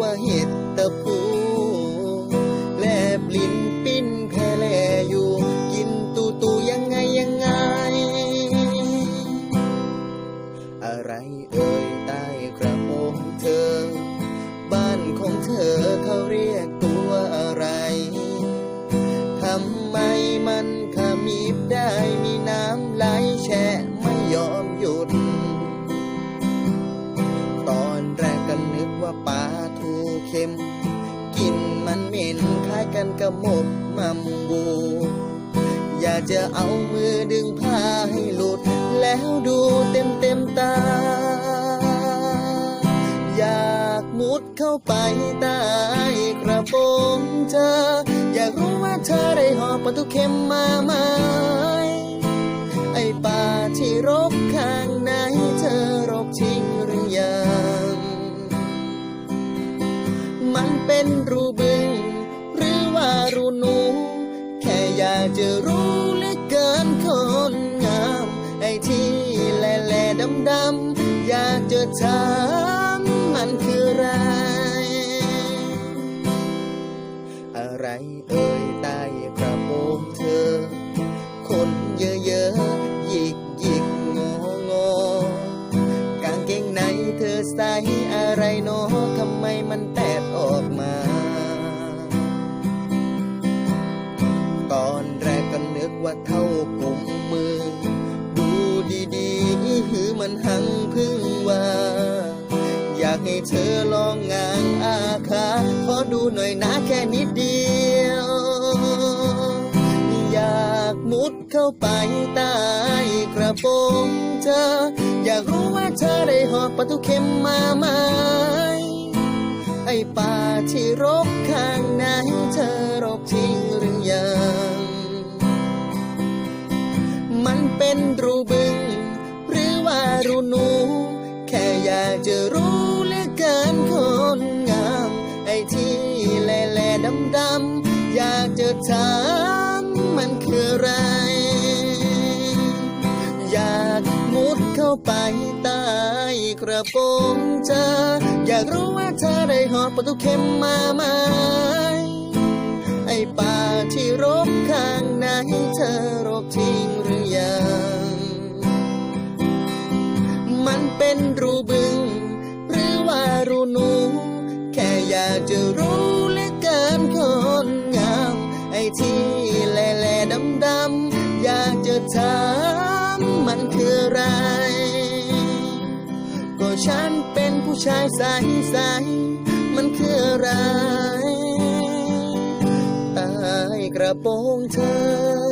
ว่าเห็ดตะปู กันกับหมกมัมบู อยากจะเอามือดึงผ้าให้หลุด แล้วดูเต็มเต็มตา อยากมุดเข้าไปใต้กระโปรงเธอ อยากรู้ว่าเธอได้หอบประตูเข็มมาไหมไอ้ป่าที่รกข้าง จะรู้เหลือเกินคนงาม ไอ้ที่แหล่แหล่ดำดำอยากจะถามมันคืออะไร อะไรเอ่ยใต้กระโปรงเธอ คนเยอะๆหยิกหยิกงองอกางเกงในเธอใส่อะไรนอ มันหังพึ่งว่า อยากให้เธอลองงางอาขาขอดูหน่อยนะแค่นิดเดียว อยากมุดเข้าไปใต้กระโปรงเธอ อยากรู้ว่าเธอได้หอบประตูเข็มมาไหมไอ้ป่าที่รกข้างในเธอรกทิ้ง จะรู้เหลือเกินคนงาม ไอ้ที่แหล่แหล่ดำดำอยากจะถามมันคืออะไร อยากมุดเข้าไปใต้กระโปรงเธอ อยากรู้ว่าเธอได้หอบประตูเข็มมาไหมไอ้ป่าที่รกข้างในเธอรกทิ้งหรือยัง มันเป็นรูเบึ ที่แหล่แหล่ดำดำอยากจะถามมันคืออะไร ก็ฉันเป็นผู้ชายใสใสมันคืออะไรใต้กระโปรงเธอ